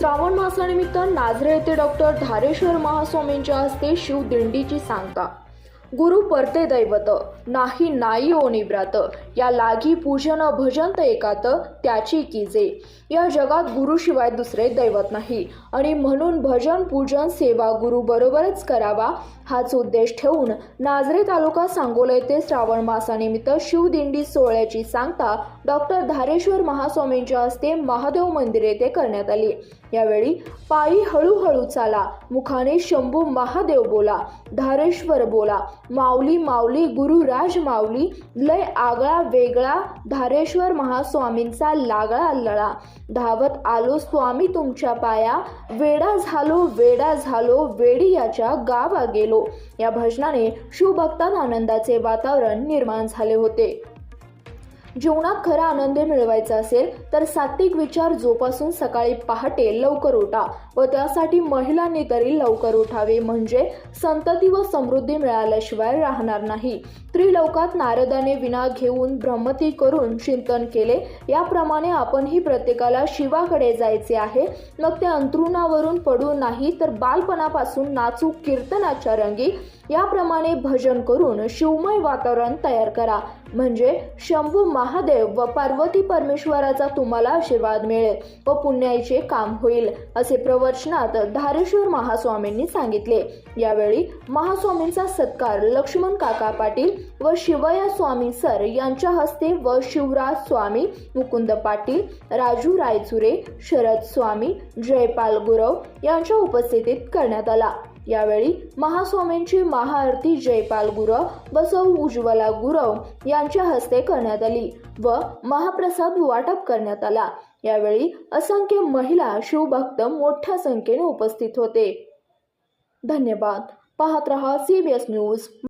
श्रावण मासानिमित्त नाझरे येथे डॉक्टर धारेश्वर महास्वामींच्या हस्ते शिवदिंडीची सांगता. गुरु परते दैवत नाही नाई ओ निब्रात या लागी पूजन भजंत एकात त्याची कीजे या जगात गुरुशिवाय दुसरे दैवत नाही. आणि म्हणून भजन पूजन सेवा गुरु बरोबरच करावा हाच उद्देश ठेवून नाझरे तालुका सांगोला येथे श्रावण मासानिमित्त शिवदिंडी सोहळ्याची सांगता डॉक्टर धारेश्वर महास्वामींच्या हस्ते महादेव मंदिर येथे करण्यात आली. यावेळी पायी हळूहळू चाला. मुखाने शंभू महादेव बोला. धारेश्वर बोला. माऊली माऊली गुरुराज माऊली लय आगळा वेगळा धारेश्वर महास्वामींचा लागळा लळा. धावत आलो स्वामी तुमच्या पाया. वेडा झालो वेडा झालो वेडी याच्या गावा गेलो. या भजनाने शिवभक्तात आनंदाचे वातावरण निर्माण झाले होते. जीवनात खरा आनंद मिळवायचा असेल तर सात्विक विचार जोपासून सकाळी पहाटे लवकर उठा व त्यासाठी महिलांनी तरी लवकर उठावे. म्हणजे संतती व समृद्धी मिळाल्याशिवाय राहणार नाही. त्रिलोकात नारदाने विना घेऊन भ्रमती करून चिंतन केले. याप्रमाणे आपणही प्रत्येकाला शिवाकडे जायचे आहे. मग ते अंतरुणावरून पडू नाही तर बालपणापासून नाचू कीर्तनाच्या रंगी याप्रमाणे भजन करून शिवमय वातावरण तयार करा. म्हणजे शंभू महादेव व पार्वती परमेश्वराचा तुम्हाला आशीर्वाद मिळेल व पुण्याईचे काम होईल असे प्रवचनात धारेश्वर महास्वामींनी सांगितले. यावेळी महास्वामींचा सत्कार लक्ष्मण काका पाटील व शिवया स्वामी सर यांच्या हस्ते व शिवराज स्वामी मुकुंद पाटील राजू रायचुरे शरद स्वामी जयपाल गुरव यांच्या उपस्थितीत करण्यात आला. यावेळी महास्वामींची महाआरती जयपाल गुरव बसव उज्ज्वला गुरव यांच्या हस्ते करण्यात आली व महाप्रसाद वाटप करण्यात आला. यावेळी असंख्य महिला शिवभक्त मोठ्या संख्येने उपस्थित होते. धन्यवाद. पाहत रहा सी बी एस न्यूज